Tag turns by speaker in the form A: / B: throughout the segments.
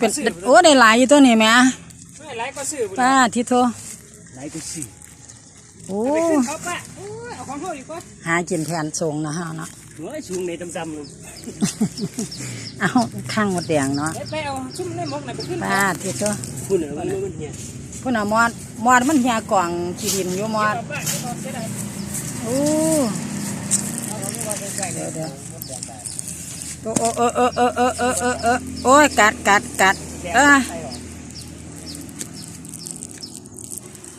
A: เป็นโอ้ได้หลายอยู่ตัวนี้แหม่
B: ไม่ไรก็ซื้อบุญ
A: ป้าทิโท
B: ไรก็ซื้อ
A: โอ้
B: ไปขึ้นเขาป้าโอ้ยเอาของเขาดีกว่า
A: หากินแทนทรงนะฮะเนาะ
B: หัวชุงในดำๆเลย
A: เอาข้างหมดแดงเนาะ
B: ไปเอาชุ่มในมกไหนไปขึ้น
A: ป้าทิโท
B: คุณเหรอมันมันเนี่ย
A: พุ่นน่ะมอดมอดมันเหียกล่องจีดินอยู่มอด
B: เอาป้าเอาเสียดาย
A: โอ้เดี๋ยวเดี๋ยว โอ้โอ้เออเออเออเออเออเออโอ้ยกัดกัดกัดเออ
B: ไปหรอ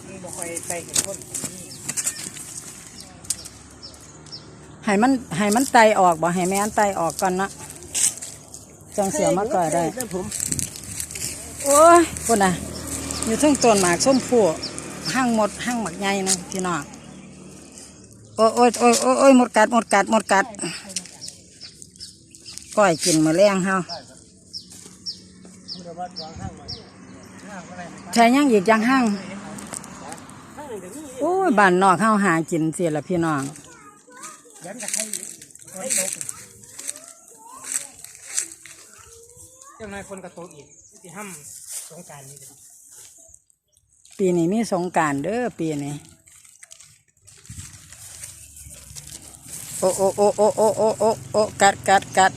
B: มันบอกไปไปเห็นคน
A: ให้มันให้มันไตออกบ่ให้แม่นไตออกก่อนนะจังเสียมาก่อยได้โอ้ยพุ่นน่ะอยู่ทั้งต้นหมากส้มผู้ห้างหมดห้างหมักใหญ่นะพี่น้องโอ้ยโอ้ยโอ้ยโอ้ยหมดกัดหมดกัดหมดกัด ก้อยกินมาแรงเฮาใช่ยังอีกย่าง
B: ห้าง
A: โอ้ยบ้านนอกเข้าหากินเสียละพี่น้อง
B: เจ้านายคนกระโตอีกที่ห้ามสงการนี่
A: ปีนี้มีสงการเด้อปีนี้โอ้โอ้โอ้โอ้โอ้โอ้โอ้กัดกัดกัด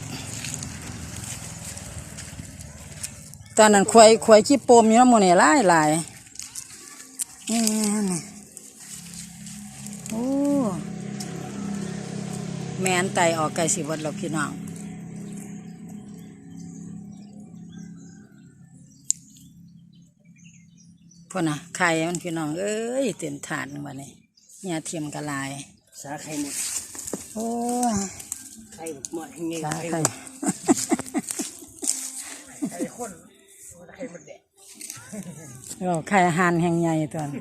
A: ตอนนั้นควายควายขี้โปมอยู่น้ำหมูนี่หลายหลายนี่นี่โอ้แม่นไตออกไก่สิวัดเราพี่น้องพ่อนะไข่มันพี่น้องเอ้ยเต็มถาดนึงวันนี้เนี่ยเทียมกะลาย
B: สาไข่หมด
A: โอ้ย
B: ไข่หมดยังไง
A: สา
B: ไข่
A: ไข่
B: ไข่ข้น ไข่หมดแดด
A: เราไข่อาหารแห่งใหญ่ตัวนั้น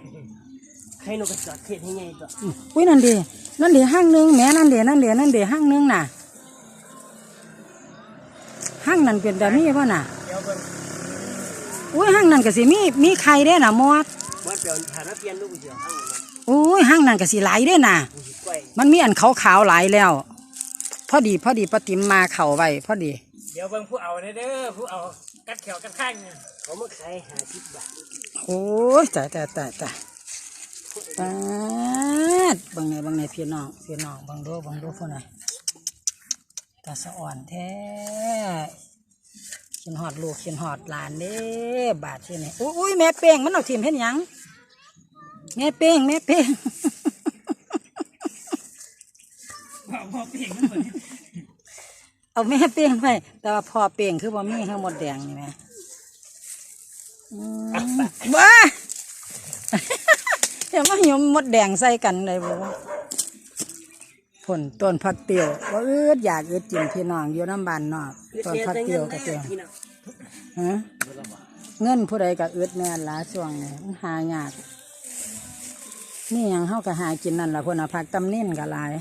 B: ไข่นกกระจอกเทศให้ไงตัว
A: อุ้ยนั่นดีนั่นดีห้างหนึงแหม่นั่นดีนั่นดีนั่นดีห้างหนึงน่ะห้างนั้นเป็นแบบนี้ป่ะน่ะ
B: เดี๋ยวเบิ่ง
A: อุ้ยห้างนั้นก็สิมีมีไข่เด้น่ะมอด
B: วัดเปลี่ยนฐานะเปลี่ยนลูกเดียวข้างมัน
A: อุ้ยห้างนั้นก็สิหลายเด้น่ะ
B: กูสิกล้วย
A: มันมีอันขาวๆหลายแล้ว พอดีพอดีปาติมมาเข่าไว้พอดี
B: เดี๋ยวเบิ่งผู้เอาเด้อผู้เอา กัดแขวกัดข้างเนี่ยเขามาขายหาสิบบาท
A: โอ้ยตายตายตายตายตายบางในบางในพี่น้องพี่น้องบางดูบางดูพวกไหนตาสะอ่อนแท้ขินหอดลูกขินหอดหลานเด้บาดที่นี่อุ้ยอุ้ยแม่เป้งมันเอาทีมเห็นหยังแม่เป้งแม่เป้ง
B: ว่าพอเปลี่ยนมัน เหมือน
A: เอาแม่เป้งไปแต่ว่าพอเป้งคือบ่มีข้างหมดแดงนี่แหม่อืมว้าเดี๋ยวมาหยมมดแดงใส่กันเลยบ่ว่าผลต้นผักเตียวว่าอืดอยากอืดกินพี่น้องอยู่น้ำบานนอกต้นผักเตียวก็เตียวฮะเงินผู้ใดก็อืดแม่นละช่วงนี้มันหายากนี่ยังเฮาก็หากินนั่นล่ะเพิ่นน่ะผักตำนิ่นก็หลาย